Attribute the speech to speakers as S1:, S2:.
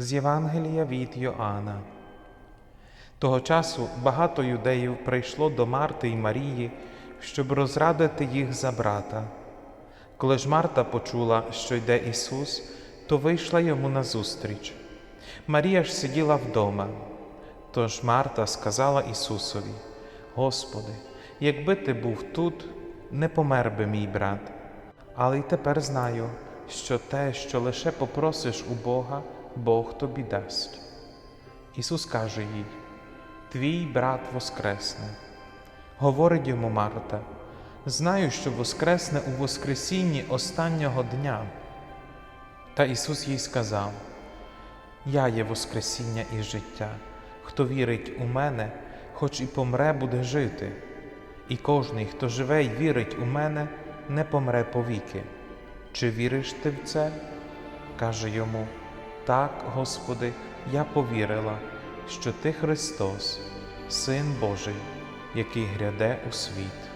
S1: З Євангелія від Йоанна. Того часу багато юдеїв прийшло до Марти і Марії, щоб розрадити їх за брата. Коли ж Марта почула, що йде Ісус, то вийшла йому назустріч. Марія ж сиділа вдома. Тож Марта сказала Ісусові: Господи, якби ти був тут, не помер би мій брат. Але й тепер знаю, що те, що лише попросиш у Бога, Бог тобі дасть. Ісус каже їй: Твій брат воскресне. Говорить йому Марта: Знаю, що воскресне у Воскресінні останнього дня. Та Ісус їй сказав: Я є Воскресіння і життя. Хто вірить у мене, хоч і помре, буде жити, і кожний, хто живе й вірить у мене, не помре повіки. Чи віриш ти в це? каже йому: Так, Господи, я повірила, що Ти Христос, Син Божий, який гряде у світ.